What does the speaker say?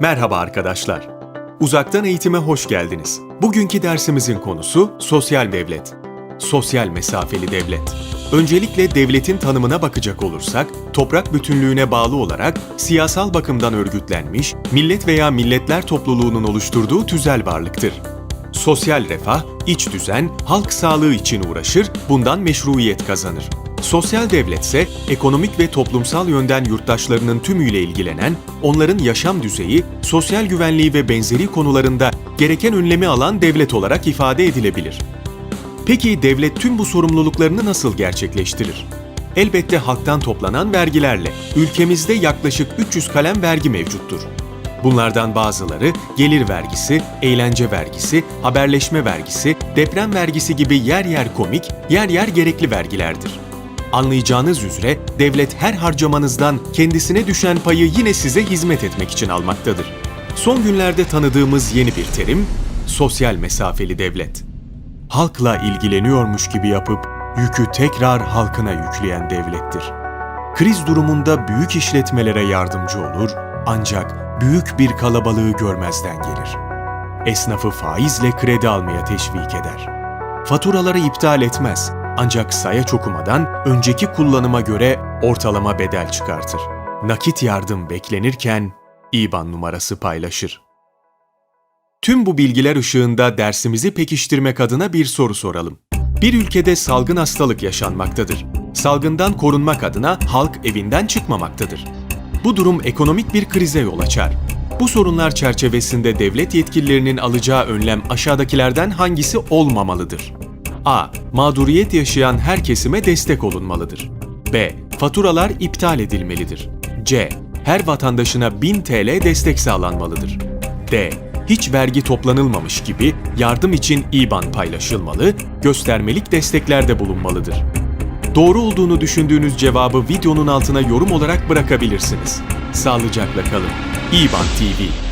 Merhaba arkadaşlar. Uzaktan eğitime hoş geldiniz. Bugünkü dersimizin konusu sosyal devlet. Sosyal mesafeli devlet. Öncelikle devletin tanımına bakacak olursak, toprak bütünlüğüne bağlı olarak siyasal bakımdan örgütlenmiş, millet veya milletler topluluğunun oluşturduğu tüzel varlıktır. Sosyal refah, iç düzen, halk sağlığı için uğraşır, bundan meşruiyet kazanır. Sosyal devlet ise ekonomik ve toplumsal yönden yurttaşlarının tümüyle ilgilenen, onların yaşam düzeyi, sosyal güvenliği ve benzeri konularında gereken önlemi alan devlet olarak ifade edilebilir. Peki devlet tüm bu sorumluluklarını nasıl gerçekleştirir? Elbette halktan toplanan vergilerle. Ülkemizde yaklaşık 300 kalem vergi mevcuttur. Bunlardan bazıları gelir vergisi, eğlence vergisi, haberleşme vergisi, deprem vergisi gibi yer yer komik, yer yer gerekli vergilerdir. Anlayacağınız üzere devlet her harcamanızdan kendisine düşen payı yine size hizmet etmek için almaktadır. Son günlerde tanıdığımız yeni bir terim, sosyal mesafeli devlet. Halkla ilgileniyormuş gibi yapıp yükü tekrar halkına yükleyen devlettir. Kriz durumunda büyük işletmelere yardımcı olur ancak büyük bir kalabalığı görmezden gelir. Esnafı faizle kredi almaya teşvik eder. Faturaları iptal etmez ancak sayaç okumadan önceki kullanıma göre ortalama bedel çıkartır. Nakit yardım beklenirken IBAN numarası paylaşır. Tüm bu bilgiler ışığında dersimizi pekiştirmek adına bir soru soralım. Bir ülkede salgın hastalık yaşanmaktadır. Salgından korunmak adına halk evinden çıkmamaktadır. Bu durum ekonomik bir krize yol açar. Bu sorunlar çerçevesinde devlet yetkililerinin alacağı önlem aşağıdakilerden hangisi olmamalıdır? A. Mağduriyet yaşayan her kesime destek olunmalıdır. B. Faturalar iptal edilmelidir. C. Her vatandaşına 1000 TL destek sağlanmalıdır. D. Hiç vergi toplanılmamış gibi yardım için IBAN paylaşılmalı, göstermelik desteklerde bulunmalıdır. Doğru olduğunu düşündüğünüz cevabı videonun altına yorum olarak bırakabilirsiniz. Sağlıcakla kalın. İBAN TV